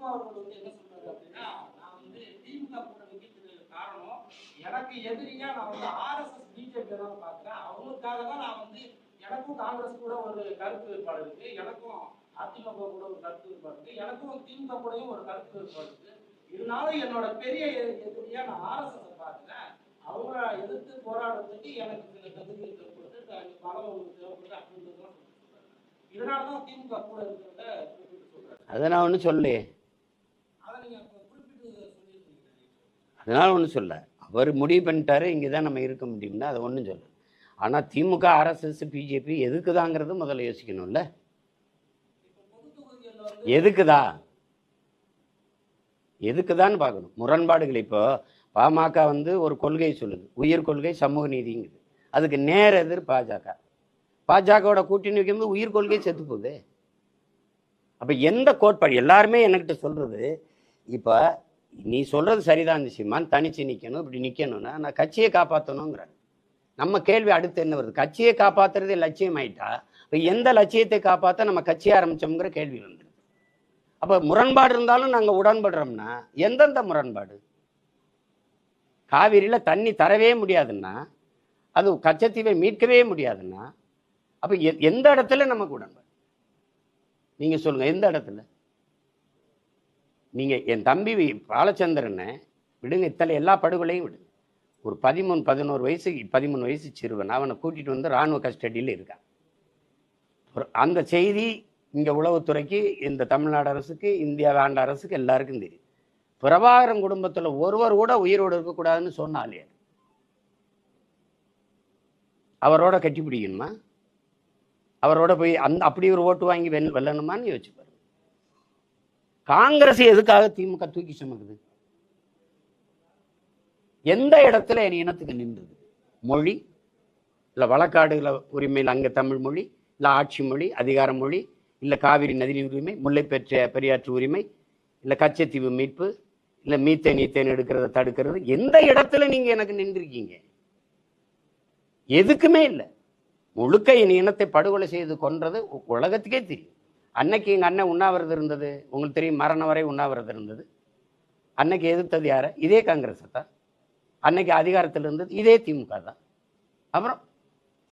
சிவா அவர்கள் என்ன சொல்றாரு அப்படின்னா நான் வந்து திமுக கூட்டணிக்கு காரணம் எனக்கு எதிரியா நான் வந்து ஆர்எஸ்எஸ் பிஜேபி தான் பார்க்குறேன் அவங்களுக்காக தான் நான் வந்து எனக்கும் காங்கிரஸ் கூட ஒரு கருத்து வேறுபாடு இருக்கு எனக்கும் அதிமுக கூட ஒரு கருத்து வேறுபாடு இருக்கு எனக்கும் திமுக கூடயும் ஒரு கருத்து வேறுபாடு இருக்கு. இதனால என்னோட பெரிய எதிரியா நான் ஆர்எஸ்எஸ் பார்க்குறேன். அவங்கள எதிர்த்து போராடுறதுக்கு எனக்கு இந்த தகுதி தேவைப்படுது. பலம் தேவைப்படுது அப்படின்றதுலாம் இதனால தான் திமுக கூட இருக்கிறத அதை நான் ஒன்று சொல்லலையே. அதனால ஒன்றும் சொல்ல. அவர் முடிவு பண்ணிட்டாரு இங்கே தான் நம்ம இருக்க முடியும்னா அதை ஒன்றும் சொல்ல ஆனால் திமுக ஆர்எஸ்எஸ் பிஜேபி எதுக்குதாங்கிறது முதல்ல யோசிக்கணும்ல. எதுக்குதா? எதுக்குதான்னு பார்க்கணும். முரண்பாடுகள் இப்போ பாமக வந்து ஒரு கொள்கை சொல்லுது. உயிர் கொள்கை சமூக நீதிங்குது. அதுக்கு நேர் எதிர் பாஜக. பாஜகவோட கூட்டணி வைக்கும்போது உயிர் கொள்கை செத்து போகுது. அப்போ எந்த கோட்பாடு? எல்லாருமே என்கிட்ட சொல்றது இப்போ நீ சொல்றது சரிதான் சீமான் தனிச்சு நிற்கணும் இப்படி நிற்கணும்னா நான் கட்சியை காப்பாற்றணுங்கிறேன் நம்ம கேள்வி அடுத்து என்ன வருது? கட்சியை காப்பாத்துறதே லட்சியம் ஆயிட்டா? இப்போ எந்த லட்சியத்தை காப்பாற்ற நம்ம கட்சியை ஆரம்பிச்சோங்கிற கேள்வி வந்துடுது அப்போ முரண்பாடு இருந்தாலும் நாங்கள் உடன்படுறோம்னா எந்தெந்த முரண்பாடு? காவிரியில் தண்ணி தரவே முடியாதுன்னா அது கச்சத்தீவை மீட்கவே முடியாதுன்னா அப்போ எந்த இடத்துல நமக்கு உடன்பாடு? நீங்கள் சொல்லுங்கள் எந்த இடத்துல? நீங்கள் என் தம்பி பாலச்சந்திரனை விடுங்க இத்தனை எல்லா படுகொலையும் விடுங்க ஒரு பதிமூணு பதினோரு வயசு பதிமூணு வயசு சிறுவன். அவனை கூட்டிகிட்டு வந்து இராணுவ கஸ்டடியில் இருக்கான். ஒரு- அந்த செய்தி இங்கே உளவுத்துறைக்கு இந்த தமிழ்நாடு அரசுக்கு இந்தியா ஆண்ட அரசுக்கு எல்லாருக்கும் தெரியும். பிரபாகரன் குடும்பத்தில் ஒருவர் கூட உயிரோடு இருக்கக்கூடாதுன்னு சொன்னாலே அவரோட கட்டி பிடிக்கணுமா அவரோட போய் அந்த அப்படி ஒரு ஓட்டு வாங்கி வெல் வெல்லணுமான்னு யோசிச்சுப்பார் காங்கிரஸ் எதுக்காக திமுக தூக்கி சுமக்குது? எந்த இடத்துல என் இனத்துக்கு நின்றுது? மொழி? இல்லை வழக்காடுகளை உரிமையில் அங்கே தமிழ் மொழி இல்லை ஆட்சி மொழி அதிகார மொழி இல்லை காவிரி நதி உரிமை முல்லை பெற்ற பெரியாற்று உரிமை இல்லை கச்சத்தீவு மீட்பு இல்லை மீத்தேன் நீத்தேன் எடுக்கிறத தடுக்கிறது? எந்த இடத்துல நீங்கள் எனக்கு நின்றுருக்கீங்க? எதுக்குமே இல்லை. முழுக்க என் இனத்தை படுகொலை செய்து கொன்றது உலகத்துக்கே தெரியும். அன்னைக்கு எங்கள் அண்ணன் உண்ணாவிரதம் இருந்தது. உங்களுக்கு தெரியும் மரணம் வரை உண்ணாவிரதம் இருந்தது. அன்னைக்கு எதிர்த்தது யாரை? இதே காங்கிரஸ் தான். அன்னைக்கு அதிகாரத்தில் இருந்தது இதே திமுக தான். அப்புறம்